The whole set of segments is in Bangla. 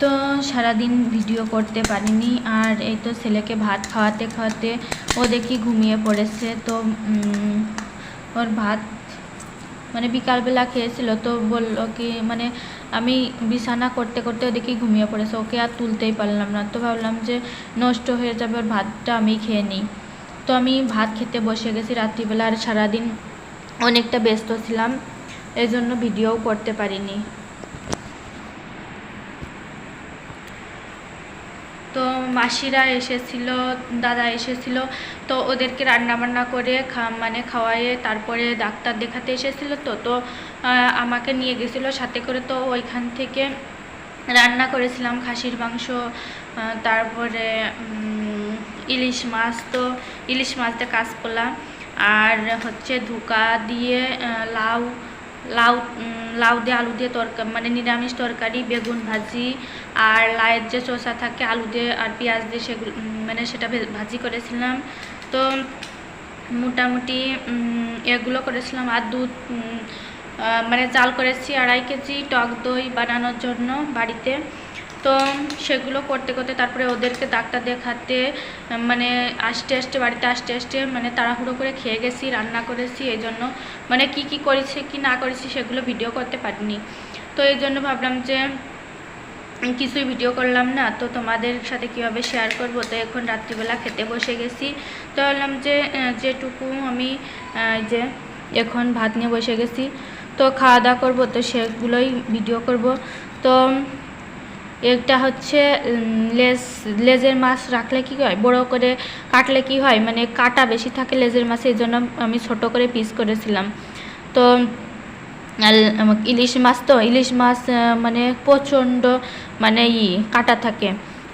তো সারাদিন ভিডিও করতে পারিনি। আর এই তো ছেলেকে ভাত খাওয়াতে খাওয়াতে ও দেখি ঘুমিয়ে পড়েছে। তো ওর ভাত মানে বিকালবেলা খেয়েছিল। তো বলল কি মানে আমি বিছানা করতে করতে দেখি ঘুমিয়ে পড়েছে। ওকে আর তুলতেই পারলাম না। তো ভাবলাম যে নষ্ট হয়ে যাবে ওর ভাতটা, আমি খেয়ে নিই। তো আমি ভাত খেতে বসে গেছি রাত্রিবেলা। আর সারাদিন অনেকটা ব্যস্ত ছিলাম। এই জন্য ভিডিওও করতে পারিনি। তো মাসিরা এসেছিল, দাদা এসেছিল, তো ওদেরকে রান্না বান্না করে খা মানে খাওয়ায়ে তারপরে ডাক্তার দেখাতে এসেছিল তো তো আমাকে নিয়ে গেছিল সাথে করে তো ওইখান থেকে রান্না করেছিলাম খাসির মাংস তারপরে ইলিশ মাছ তো, ইলিশ মাছ দিয়ে কাঁচকলা, আর হচ্ছে ধোকা দিয়ে লাউ লাউ লাউ দিয়ে আলু দিয়ে তরকারি মানে নিরামিষ তরকারি, বেগুন ভাজি আর লায়ের যে চোষা থাকে আলু দিয়ে আর পেঁয়াজ দিয়ে সেগুলো মানে সেটা ভাজি করেছিলাম। তো মোটামুটি এগুলো করেছিলাম। আর দুধ মানে চাল করেছি আড়াই কেজি, টক দই বানানোর জন্য বাড়িতে। তো সেগুলো করতে করতে তারপরে ওদেরকে ডাক্তার দেখাতে মানে আস্তে আস্তে বাড়িতে আস্তে আস্তে মানে তাড়াহুড়ো করে খেয়ে গেছি, রান্না করেছি, এই জন্য মানে কি কি করেছি, কি না করেছি সেগুলো ভিডিও করতে পারিনি। তো এই জন্য ভাবলাম যে কিছুই ভিডিও করলাম না, তো তোমাদের সাথে কীভাবে শেয়ার করব? তো এখন রাত্রিবেলা খেতে বসে গেছি। তো ভাবলাম যে যেটুকু আমি যে এখন ভাত নিয়ে বসে গেছি, তো খাওয়া দাওয়া করব, তো সেগুলোই ভিডিও করব। তো একটা হচ্ছে লেজ, লেজের মাছ রাখলে কি হয়? বড় করে কাটলে কি হয়? মানে কাটা বেশি থাকে লেজের মাছে, এই জন্য আমি ছোট করে পিস করেছিলাম। তো ইলিশ মাছ তো, ইলিশ মাছ মানে প্রচণ্ড মানে ই, কাটা থাকে।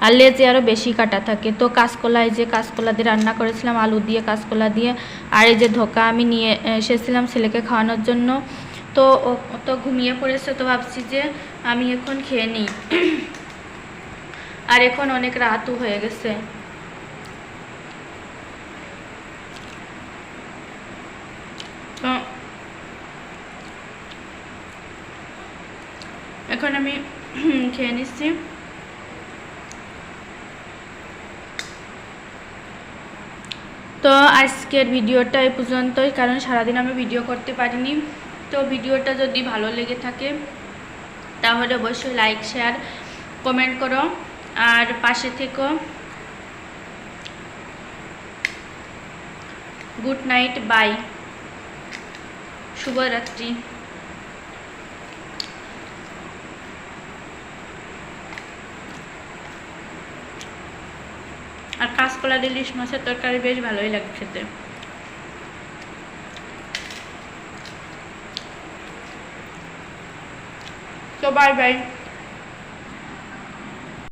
আর লেজে আরও বেশি কাটা থাকে। তো কাঁচকলা এই যে কাঁচকলা দিয়ে রান্না করেছিলাম, আলু দিয়ে কাঁচকলা দিয়ে, আর এই যে ধোকা আমি নিয়ে এসেছিলাম ছেলেকে খাওয়ানোর জন্য। তো তো ঘুমিয়ে পড়েছে, তো ভাবছি যে আমি এখন খেয়ে নিই। আর এখন অনেক রাতও হয়ে গেছে। এখন আমি খেয়ে নিচ্ছি। তো আজকের ভিডিওটা এই পর্যন্তই, কারণ সারাদিন আমি ভিডিও করতে পারিনি। তো ভিডিওটা যদি ভালো লেগে থাকে, তাহলে অবশ্যই লাইক শেয়ার কমেন্ট করো। আর পাশে থেকো। Good night, bye. শুভরাত্রি। আর কাঁচকলা দিয়ে ইলিশ মাছের তরকারি বেশ ভালোই লাগে খেতে। তো বাই বাই